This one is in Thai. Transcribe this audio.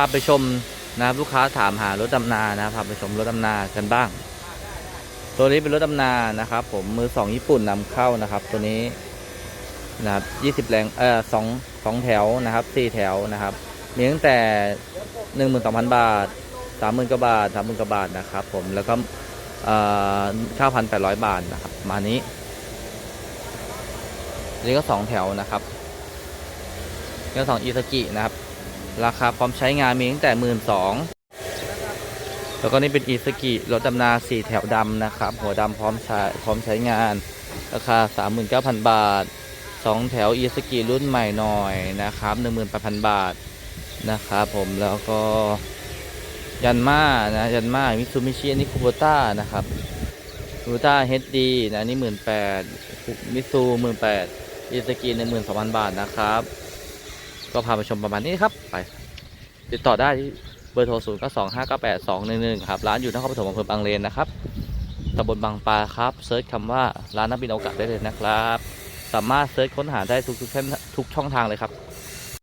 พาไปชมนะครับลูกค้าถามหารถดำนานะพาไปชมรถดำนากันบ้าง ตัวนี้เป็นรถดำนานะครับ ผมมือสองญี่ปุ่นนำเข้านะครับ ตัวนี้นะครับยี่สิบแรงเอ่อสองสองแถวนะครับสี่แถวนะครับ มีตั้งแต่หนึ่งหมื่นสองพันบาทสามหมื่นกว่าบาทสามหมื่นกว่าบาทนะครับ ผมแล้วก็เอ่อเก้าพันแปดร้อยบาทนะครับ มานี้นนี้ก็สองแถวนะครับนี่ก็สองอีสกินะครับ ราคาพร้อมใช้งานมีตั้งแต่หมื่นสองแล้วก็นี่เป็นอีสกิรถดำนาสี่แถวดำนะครับ หัวดำพร้อมใช้พร้อมใช้งาน ราคา 39,000 บาท 2 แถวอีสกิรุ่นใหม่หน่อยนะครับ 18,000 บาทนะครับผมแล้วก็ยันมานะยันมามิซูมิชิอันนี้คูโบต้านะครับคูโบต้าเฮดดีนะอันนี้18,000มิซู18,000อีสกิ12,000บาทนะครับ ก็พาไปชมประมาณนี้ครับไปติดต่อได้ที่เบอร์โทร0 9 2 5 9 8 2 1 1ครับร้านอยู่นครปฐมอำเภอบางเลนนะครับตำบลบางปลาครับเซิร์ชคำว่าร้านนักบินโอกาสได้เลยนะครับ สามารถเซิร์ชค้นหาได้ทุกทุกๆเส้นทุกช่องทางเลยครับ